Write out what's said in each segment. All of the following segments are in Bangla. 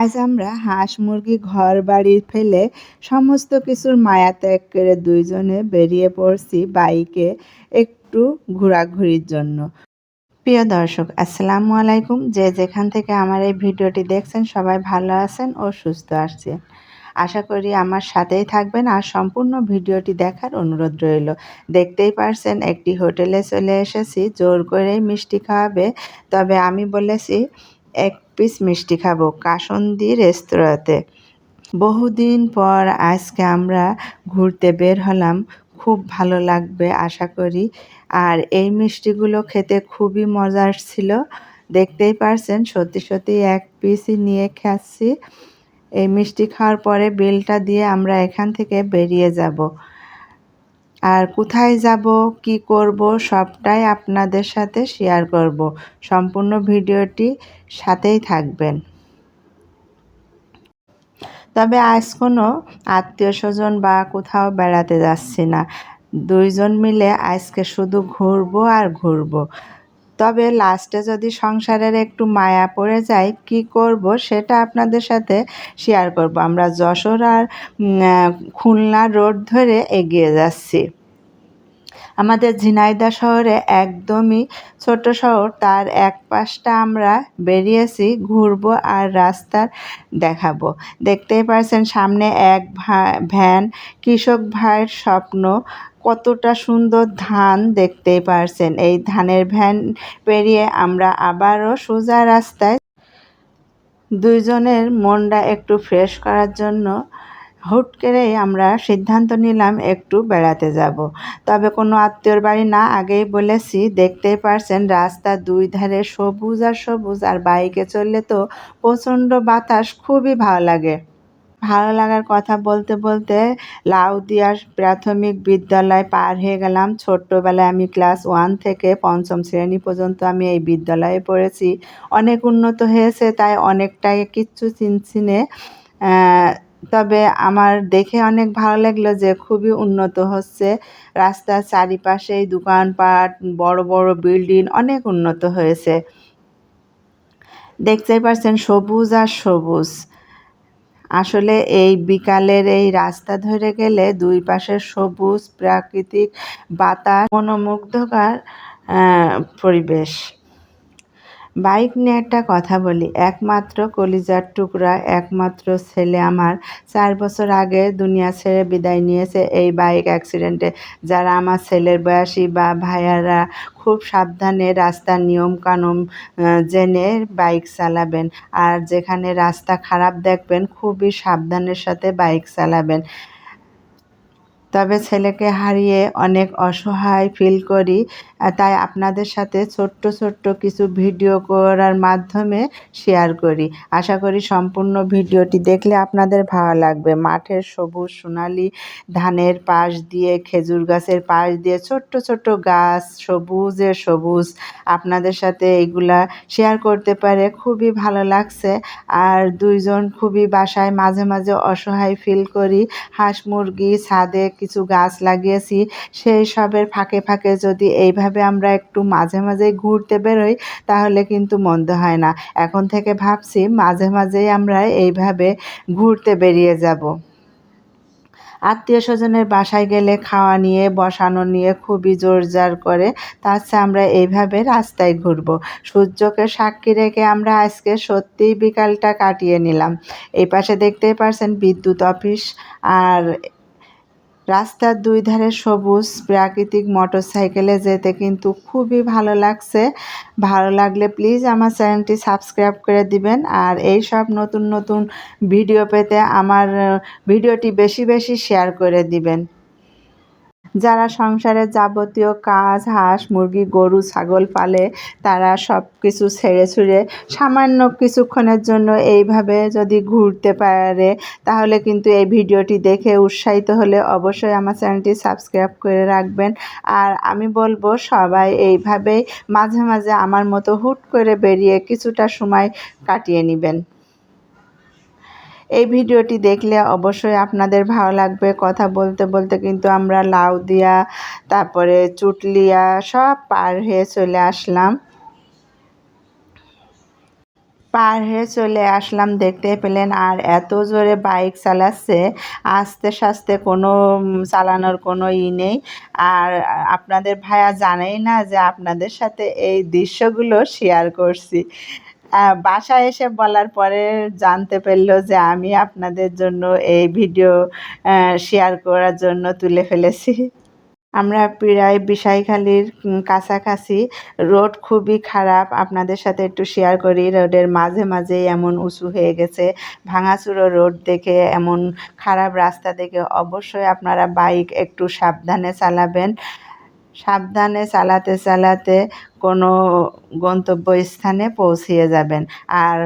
আজ আমরা হাঁস, মুরগি, ঘর, বাড়ি ফেলে সমস্ত কিছুর মায়া ত্যাগ করে দুইজনে বেরিয়ে পড়ছি বাইকে একটু ঘোরাঘুরির জন্য। প্রিয় দর্শক, আসসালামু আলাইকুম। যে যেখান থেকে আমার এই ভিডিওটি দেখছেন, সবাই ভালো আছেন ও সুস্থ আসছেন আশা করি আমার সাথেই থাকবেন আর সম্পূর্ণ ভিডিওটি দেখার অনুরোধ রইল। দেখতেই পারছেন, একটি হোটেলে চলে এসেছি। জোর করেই মিষ্টি খাওয়াবে। তবে আমি বলেছি এক পিস মিষ্টি খাব কাসন্দি রেস্তোরাঁতে। বহুদিন পর আজকে আমরা ঘুরতে বের হলাম, খুব ভালো লাগবে আশা করি। আর এই মিষ্টিগুলো খেতে খুবই মজার ছিল, দেখতেই পারছেন সত্যি সত্যি এক পিসই নিয়ে খাচ্ছি। এই মিষ্টি খাওয়ার পরে বিলটা দিয়ে আমরা এখান থেকে বেরিয়ে যাব। আর কোথায় যাব, কি করব, সবটাই আপনাদের সাথে শেয়ার করব। সম্পূর্ণ ভিডিওটি সাথেই থাকবেন। তবে আজ কোনো আত্মীয় স্বজন বা কোথাও বেড়াতে যাচ্ছি না। দুইজন মিলে আজকে শুধু ঘুরবো আর ঘুরবো। তবে লাস্টে যদি সংসারের একটু মায়া পড়ে যায়, কি করব সেটা আপনাদের সাথে শেয়ার করব। আমরা যশোর আর খুলনা রোড ধরে এগিয়ে যাচ্ছি। আমাদের ঝিনাইদা শহরে একদমই ছোট শহর, তার এক পাশটা আমরা বেরিয়েছি, ঘুরবো আর রাস্তার দেখাবো। দেখতেই পারছেন সামনে এক ভ্যান, কৃষক ভাইয়ের স্বপ্ন। কতটা সুন্দর ধান দেখতেই পারছেন এই ধানের ভ্যান পেরিয়ে আমরা আবারও সোজা রাস্তায় দুইজনের মনটা একটু ফ্রেশ করার জন্য হুট করেই আমরা সিদ্ধান্ত নিলাম একটু বেড়াতে যাব। তবে কোনো আত্মীয়র বাড়ি না আগেই বলেছি দেখতেই পারছেন রাস্তা দুই ধারে সবুজ আর সবুজ, আর বাইকে চললে তো প্রচণ্ড বাতাস, খুবই ভালো লাগে ভালো লাগার কথা বলতে বলতে লাউদিয়ার প্রাথমিক বিদ্যালয় পার হয়ে গেলাম। ছোট্টবেলায় আমি ক্লাস ওয়ান থেকে পঞ্চম শ্রেণি পর্যন্ত আমি এই বিদ্যালয়ে পড়েছি। অনেক উন্নত হয়েছে, তাই অনেকটাই কিচ্ছু চিনচিনে তবে আমার দেখে অনেক ভালো লাগল যে খুবই উন্নত হচ্ছে। রাস্তার চারিপাশেই দোকানপাট, বড় বড় বিল্ডিং অনেক উন্নত হয়েছে। দেখতেই পাচ্ছেন সবুজ আর সবুজ। আসলে এই বিকালের এই রাস্তা ধরে গেলে দুই পাশে সবুজ প্রাকৃতিক বাতাস মনোমুগ্ধকর পরিবেশ। বাইক নিয়ে একটা কথা বলি। একমাত্র কলিজার টুকরা, একমাত্র ছেলে আমার চার বছর আগে দুনিয়া ছেড়ে বিদায় নিয়েছে এই বাইক অ্যাক্সিডেন্টে। যারা আমার ছেলের বয়সী বা ভাইয়ারা খুব সাবধানে রাস্তার নিয়মকানুন জেনে বাইক চালাবেন আর যেখানে রাস্তা খারাপ দেখবেন, খুবই সাবধানের সাথে বাইক চালাবেন। তবে ছেলেকে হারিয়ে অনেক অসহায় ফিল করি তাই আপনাদের সাথে ছোট্ট ছোট্ট কিছু ভিডিও করার মাধ্যমে শেয়ার করি। আশা করি সম্পূর্ণ ভিডিওটি দেখলে আপনাদের ভালো লাগবে। মাঠের সবুজ সোনালি ধানের পাশ দিয়ে, খেজুর গাছের পাশ দিয়ে ছোট্ট ছোট্ট গাছ সবুজের সবুজ আপনাদের সাথে এইগুলা শেয়ার করতে পারে। খুবই ভালো লাগছে। আর দুইজন খুবই বাসায় মাঝে মাঝে অসহায় ফিল করি। হাঁস মুরগি, ছাদে কিছু গাছ লাগিয়েছি, সেই সবের ফাঁকে ফাঁকে যদি এইভাবে আমরা একটু মাঝে মাঝে ঘুরতে বেরোই, তাহলে কিন্তু মন্দ হয় না। এখন থেকে ভাবছি মাঝে মাঝেই আমরা এইভাবে ঘুরতে বেরিয়ে যাব। আত্মীয় স্বজনের বাসায় গেলে খাওয়া নিয়ে, বসানো নিয়ে খুবই জোরজার করে তাছাড়া আমরা এইভাবে রাস্তায় ঘুরব। সূর্যকে সাক্ষী রেখে আমরা আজকে সত্যিই বিকালটা কাটিয়ে নিলাম। এই পাশে দেখতেই পারছেন বিদ্যুৎ অফিস আর রাস্তার দুই ধারে সবুজ প্রাকৃতিক মোটর সাইকেলে যেতে কিন্তু খুবই ভালো লাগছে। ভালো লাগলে প্লিজ আমার চ্যানেলটি সাবস্ক্রাইব করে দিবেন। আর এই সব নতুন নতুন ভিডিও পেতে আমার ভিডিওটি বেশি বেশি শেয়ার করে দিবেন। যারা সংসারের যাবতীয় কাজ, হাঁস, মুরগি, গরু, ছাগল পালে, তারা সব কিছু ছেড়ে ছুড়ে সামান্য কিছুক্ষণের জন্য এইভাবে যদি ঘুরতে পারে, তাহলে কিন্তু এই ভিডিওটি দেখে উৎসাহিত হলে অবশ্যই আমার চ্যানেলটি সাবস্ক্রাইব করে রাখবেন। আর আমি বলব, সবাই এইভাবেই মাঝে মাঝে আমার মতো হুট করে বেরিয়ে কিছুটা সময় কাটিয়ে নেবেন। এই ভিডিওটি দেখলে অবশ্যই আপনাদের ভালো লাগবে। কথা বলতে বলতে কিন্তু আমরা লাউ দিয়া, তারপরে চুটলিয়া সব পার হয়ে চলে আসলাম। পার হয়ে চলে আসলাম, দেখতে পেলেন আর এত জোরে বাইক চালাচ্ছে, আস্তে সাস্তে কোনো চালানোর কোনো ই নেই। আর আপনাদের ভাইয়া জানেই না যে আপনাদের সাথে এই দৃশ্যগুলো শেয়ার করছি। বাসায় এসে বলার পরে জানতে পারল যে আমি আপনাদের জন্য এই ভিডিও শেয়ার করার জন্য তুলে ফেলেছি। আমরা প্রায় বিশাইখালীর কাছাকাছি। রোড খুবই খারাপ। আপনাদের সাথে একটু শেয়ার করি। রোডের মাঝে মাঝে এমন উঁচু হয়ে গেছে। ভাঙাচুরো রোড দেখে এমন খারাপ রাস্তা দেখে অবশ্যই আপনারা বাইক একটু সাবধানে চালাবেন। সাবধানে, চালাতে চালাতে কোনো গন্তব্যস্থানে পৌঁছিয়ে যাবেন। আর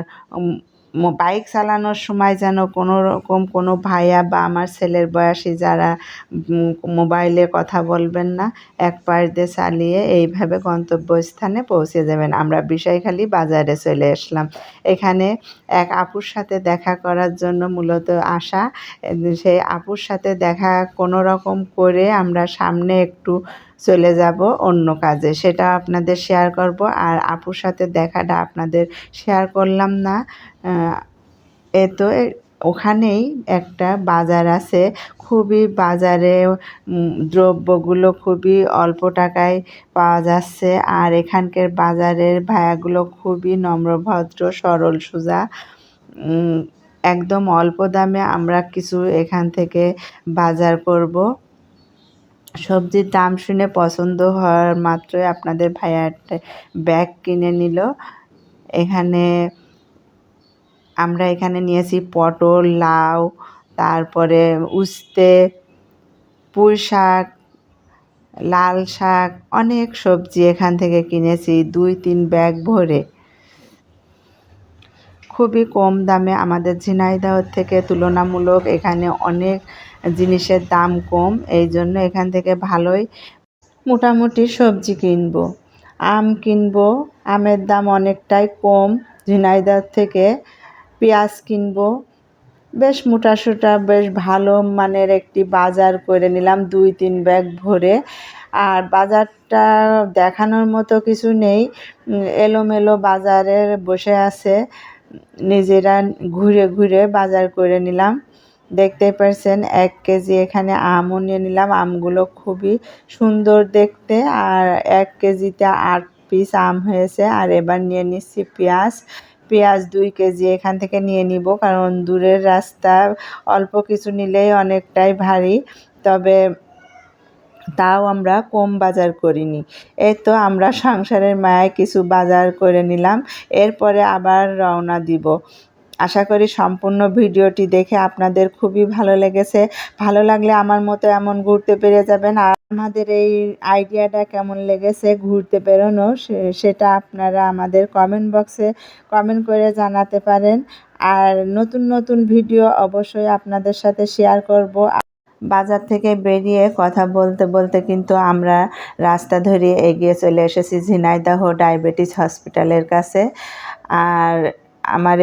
বাইক চালানোর সময় যেন কোনো রকম কোনো ভাইয়া বা আমার ছেলের বয়সী যারা মোবাইলে কথা বলবেন না, এক পাশ দিয়ে চালিয়ে এইভাবে গন্তব্যস্থানে পৌঁছে যাবেন। আমরা বিষয়খালী বাজারে চলে আসলাম। এখানে এক আপুর সাথে দেখা করার জন্য মূলত আসা। সেই আপুর সাথে দেখা কোনো রকম করে আমরা সামনে একটু চলে যাব অন্য কাজে। সেটা আপনাদের শেয়ার করব আর আপুর সাথে দেখাটা আপনাদের শেয়ার করলাম না। এ তো ওখানেই একটা বাজার আছে। খুবই বাজারে দ্রব্যগুলো খুবই অল্প টাকায় পাওয়া যাচ্ছে আর এখানকার বাজারের ভায়াগুলো খুবই নম্রভদ্র সরল, সোজা। একদম অল্প দামে আমরা কিছু এখান থেকে বাজার করব। সবজির দাম শুনে পছন্দ হওয়ার মাত্রই আপনাদের ভাইয়া একটা ব্যাগ কিনে নিল। এখানে আমরা এখানে নিয়েছি পটল, লাউ, তারপরে উস্তে, পুঁই শাক, লাল শাক, অনেক সবজি এখান থেকে কিনেছি, দুই তিন ব্যাগ ভরে। খুবই কম দামে আমাদের ঝিনাইদহ থেকে তুলনামূলক এখানে অনেক জিনিসের দাম কম, এই জন্য এখান থেকে ভালোই মোটামুটি সবজি কিনবো। আম কিনবো, আমের দাম অনেকটাই কম ঝিনাইদার থেকে পেঁয়াজ কিনবো। বেশ মোটাসোটা, বেশ ভালো মানের একটি বাজার করে নিলাম, দুই তিন ব্যাগ ভরে। আর বাজারটা দেখানোর মতো কিছু নেই এলোমেলো বাজারের বসে আছে। নিজেরা ঘুরে ঘুরে বাজার করে নিলাম। দেখতে পারছেন, এক কেজি এখানে আমও নিয়ে নিলাম। আমগুলো খুবই সুন্দর দেখতে। আর এক কেজিতে আট পিস আম হয়েছে। আর এবার নিয়ে নিচ্ছি পেঁয়াজ। পেঁয়াজ দুই কেজি এখান থেকে নিয়ে নিব, কারণ দূরের রাস্তা, অল্প কিছু নিলেই অনেকটাই ভারী। তবে তাও আমরা কম বাজার করিনি। এই তো আমরা সংসারের মায়ায় কিছু বাজার করে নিলাম। এরপরে আবার রওনা দিব। আশা করি সম্পূর্ণ ভিডিওটি দেখে আপনাদের খুবই ভালো লেগেছে। ভালো লাগলে আমার মতো এমন ঘুরতে পেরে যাবেন। আর আমাদের এই আইডিয়াটা কেমন লেগেছে ঘুরতে বেরোনো সেটা আপনারা আমাদের কমেন্ট বক্সে কমেন্ট করে জানাতে পারেন। আর নতুন নতুন ভিডিও অবশ্যই আপনাদের সাথে শেয়ার করব। বাজার থেকে বেরিয়ে কথা বলতে বলতে কিন্তু আমরা রাস্তা ধরে এগিয়ে চলে এসেছি ঝিনাইদহ ডায়াবেটিস হসপিটালের কাছে। আর আমার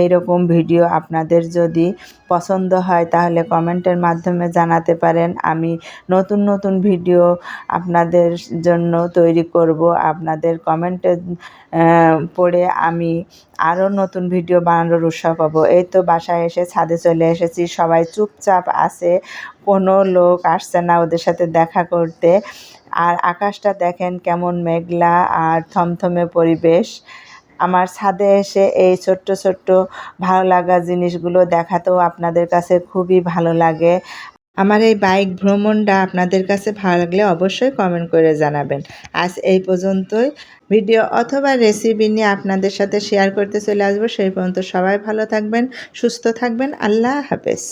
এইরকম ভিডিও আপনাদের যদি পছন্দ হয়, তাহলে কমেন্টের মাধ্যমে জানাতে পারেন। আমি নতুন নতুন ভিডিও আপনাদের জন্য তৈরি করব। আপনাদের কমেন্টে পড়ে আমি আরও নতুন ভিডিও বানানোর উৎসাহ পাবো। এই তো বাসায় এসে ছাদে চলে এসেছি। সবাই চুপচাপ আছে, কোনো লোক আসছে না ওদের সাথে দেখা করতে। আর আকাশটা দেখেন কেমন মেঘলা আর থমথমে পরিবেশ। আমার ছাদে এসে এই ছোট্ট ছোট্ট ভালো লাগা জিনিসগুলো দেখাতেও আপনাদের কাছে খুবই ভালো লাগে। আমার এই বাইক ভ্রমণটা আপনাদের কাছে ভালো লাগলে অবশ্যই কমেন্ট করে জানাবেন। আজ এই পর্যন্তই। ভিডিও অথবা রেসিপি নিয়ে আপনাদের সাথে শেয়ার করতে চলে আসব, সেই পর্যন্ত সবাই ভালো থাকবেন, সুস্থ থাকবেন। আল্লাহ হাফেজ।